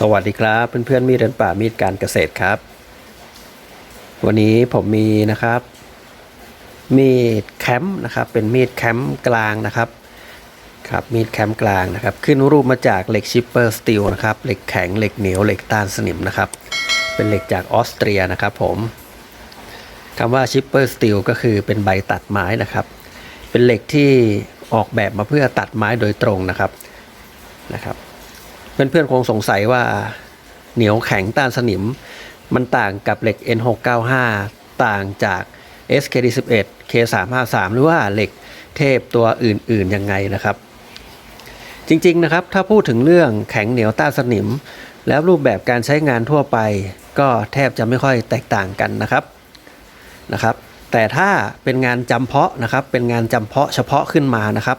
สวัสดีครับเพื่อนๆมีดเดินป่ามีดการเกษตรครับ วันนี้ผมมีนะครับ มีดแคมป์นะครับ เป็นมีดแคมป์กลางนะครับครับมีดแคมป์กลางนะครับ ขึ้นรูปมาจากเหล็กชิปเปอร์สตีลนะครับเหล็กแข็งเหล็กเหนียวเหล็กต้านสนิมนะครับ เป็นเหล็กจากออสเตรียนะครับผมคำว่าชิปเปอร์สตีลก็คือเป็นใบตัดไม้นะครับ เป็นเหล็กที่ออกแบบมาเพื่อตัดไม้โดยตรงนะครับนะครับ เพื่อนๆคงสงสัยว่าเหนียวแข็งต้านสนิม มันต่างกับเหล็ก N695 ต่างจาก SKD11 K353 หรือว่าเหล็กเทพตัวอื่นๆยังไงนะครับ จริงๆนะครับถ้าพูดถึงเรื่องแข็งเหนียวต้านสนิม แล้วรูปแบบการใช้งานทั่วไป ก็แทบจะไม่ค่อยแตกต่างกันนะครับนะครับ แต่ถ้าเป็นงานจำเพาะนะครับเป็นงานจำเพาะเฉพาะขึ้นมานะครับ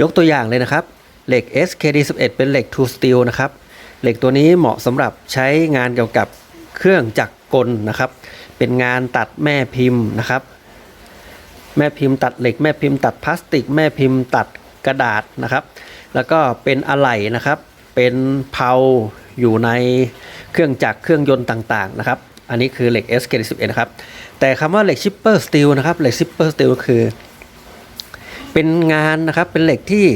ยกตัวอย่างเลยนะครับ เหล็ก SKD11 เป็นเหล็ก True Steel นะครับ เหล็กตัวนี้เหมาะสำหรับใช้งานเกี่ยวกับเครื่องจักรกลนะครับ เป็นงานตัดแม่พิมพ์นะครับ แม่พิมพ์ตัดเหล็กแม่พิมพ์ตัดพลาสติก แม่พิมพ์ตัดกระดาษนะครับ แล้วก็เป็นอะไหล่นะครับ เป็นเพลาอยู่ในเครื่องจักรเครื่องยนต์ต่างๆนะครับ อันนี้คือเหล็ก SKD11 นะครับ แต่คำว่าเหล็ก Shipper Steel นะครับ เหล็ก Shipper Steel คือ เป็นงานนะครับ เป็นเหล็กที่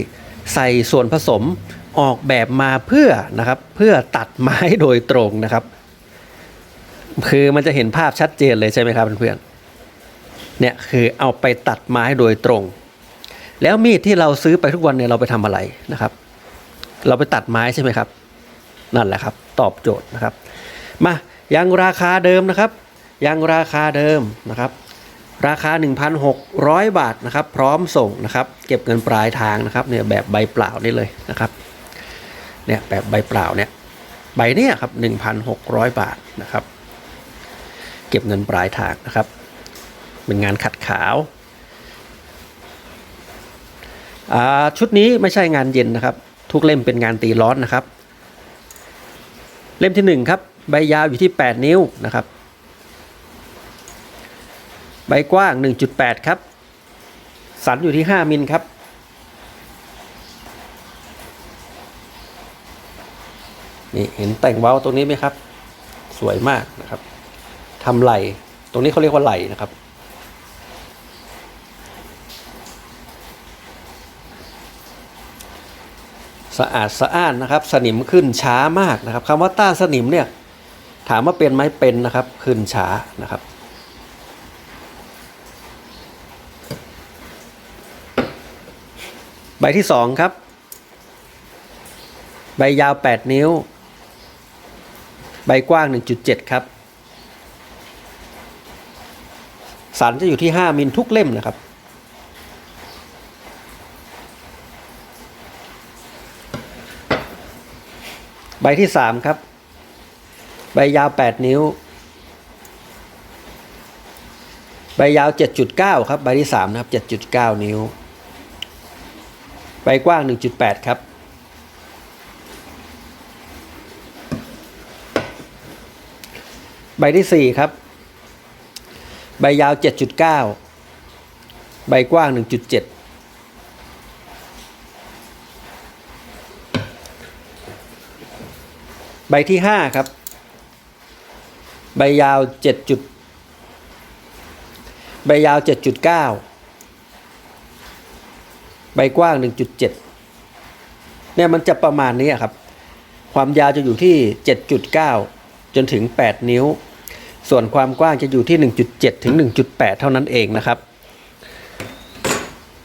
ใส่ส่วนผสมออกแบบมาเพื่อนะครับเพื่อตัดไม้โดยตรงนะครับ คือมันจะเห็นภาพชัดเจนเลยใช่ไหมครับเพื่อนๆเนี่ยคือเอาไปตัดไม้โดยตรง แล้วมีดที่เราซื้อไปทุกวันเนี่ยเราไปทำอะไรนะครับ เราไปตัดไม้ใช่ไหมครับ นั่นแหละครับ ตอบโจทย์นะครับ มายังราคาเดิมนะครับ ยังราคาเดิมนะครับ ราคา 1,600 บาทนะครับ พร้อมส่งนะครับ เก็บเงินปลายทางนะครับเนี่ยแบบใบเปล่านี่เลยนะครับเนี่ยแบบใบเปล่าเนี่ยใบเนี้ยครับ 1,600 บาทนะครับ เก็บเงินปลายทางนะครับ เป็นงานขัดขาวอ่าชุดนี้ไม่ใช่งานเย็นนะครับ ทุกเล่มเป็นงานตีร้อนนะครับ เล่มที่หนึ่งครับใบยาวอยู่ที่ 8 นิ้วนะครับ ใบกว้าง 1.8 ครับ สันอยู่ที่ 5 มิลครับ นี่เห็นแต่งเว้าตรงนี้ไหมครับ สวยมากนะครับทำไหลตรงนี้เขาเรียกว่าไหลนะครับ สะอาดสะอ้านนะครับ สนิมขึ้นช้ามากนะครับคำว่าต้านสนิมเนี่ย ถามว่าเป็นไหมเป็นนะครับ ขึ้นช้านะครับ บที่สองครับ ใบยาว 8 นิ้ว ใบกว้าง 1.7 ครับ สันจะอยู่ที่ 5 มิลทุกเล่มนะครับ ใบที่ 3 ครับ ใบยาว 8 นิ้ว ใบยาว 7.9 ครับ ใบที่ 3 นะครับ 7.9 นิ้ว ใบกว้าง 1.8 ครับ ใบที่ 4 ครับ ใบยาว 7.9 ใบกว้าง 1.7ใบที่ 5 ครับ ใบยาว 7. จุด ใบยาว 7.9 ใบกว้าง 1.7 เนี่ยมันจะประมาณนี้ครับ ความยาวจะอยู่ที่ 7.9 จนถึง 8 นิ้ว ส่วนความกว้างจะอยู่ที่ 1.7 ถึง 1.8 เท่านั้นเองนะครับ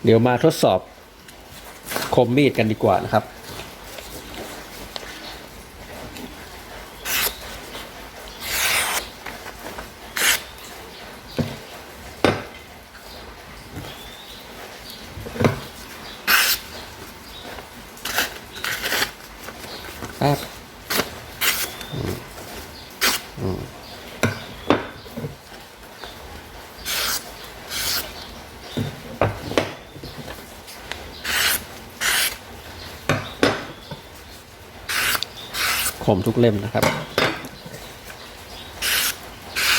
เดี๋ยวมาทดสอบคมมีดกันดีกว่านะครับ มทุกเล่มนะครับ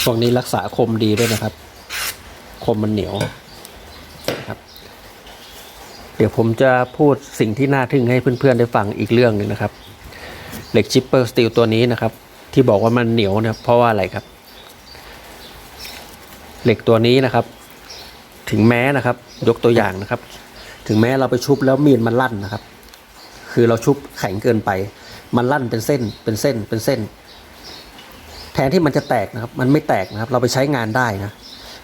พวกนี้รักษาคมดีด้วยนะครับ คมมันเหนียวครับ เดี๋ยวผมจะพูดสิ่งที่น่าทึ่งให้เพื่อนๆได้ฟังอีกเรื่องหนึ่งนะครับ เหล็กชิปเปอร์สตีลตัวนี้นะครับ ที่บอกว่ามันเหนียวเนี่ยเพราะว่าอะไรครับ เหล็กตัวนี้นะครับ ถึงแม้นะครับ ยกตัวอย่างนะครับ ถึงแม้เราไปชุบแล้วมีดมันลั่นนะครับ คือเราชุบแข็งเกินไป มันลั่นเป็นเส้นเป็นเส้นเป็นเส้น แทนที่มันจะแตกนะครับ มันไม่แตกนะครับ เราไปใช้งานได้นะ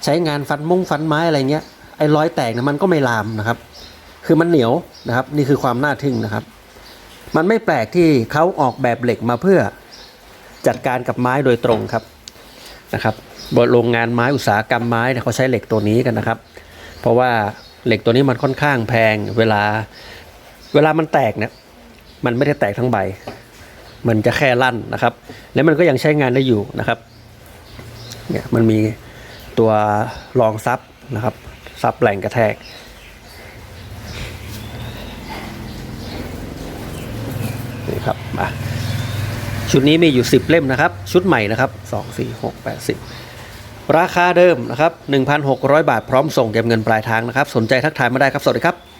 ใช้งานฟันมุ้งฟันไม้อะไรเงี้ยไอ้รอยแตกเนี่ยมันก็ไม่ลามนะครับ คือมันเหนียวนะครับ นี่คือความน่าทึ่งนะครับ มันไม่แปลกที่เขาออกแบบเหล็กมาเพื่อจัดการกับไม้โดยตรงครับนะครับโรงงานไม้อุตสาหกรรมไม้เนี่ยเขาใช้เหล็กตัวนี้กันนะครับ เพราะว่าเหล็กตัวนี้มันค่อนข้างแพงเวลาเวลามันแตกเนี่ย มันไม่ได้แตกทั้งใบ มันจะแค่ลั่นนะครับ แล้วมันก็ยังใช้งานได้อยู่นะครับเนี่ยมันมีตัวรองซับนะครับซับแรงกระแทกนี่ครับมาชุดนี้มีอยู่ 10 เล่มนะครับ ชุดใหม่นะครับ 2 4 6 8 10 ราคาเดิมนะครับ 1,600 บาทพร้อมส่งเก็บเงินปลายทางนะครับ สนใจทักทายมาได้ครับ สวัสดีครับ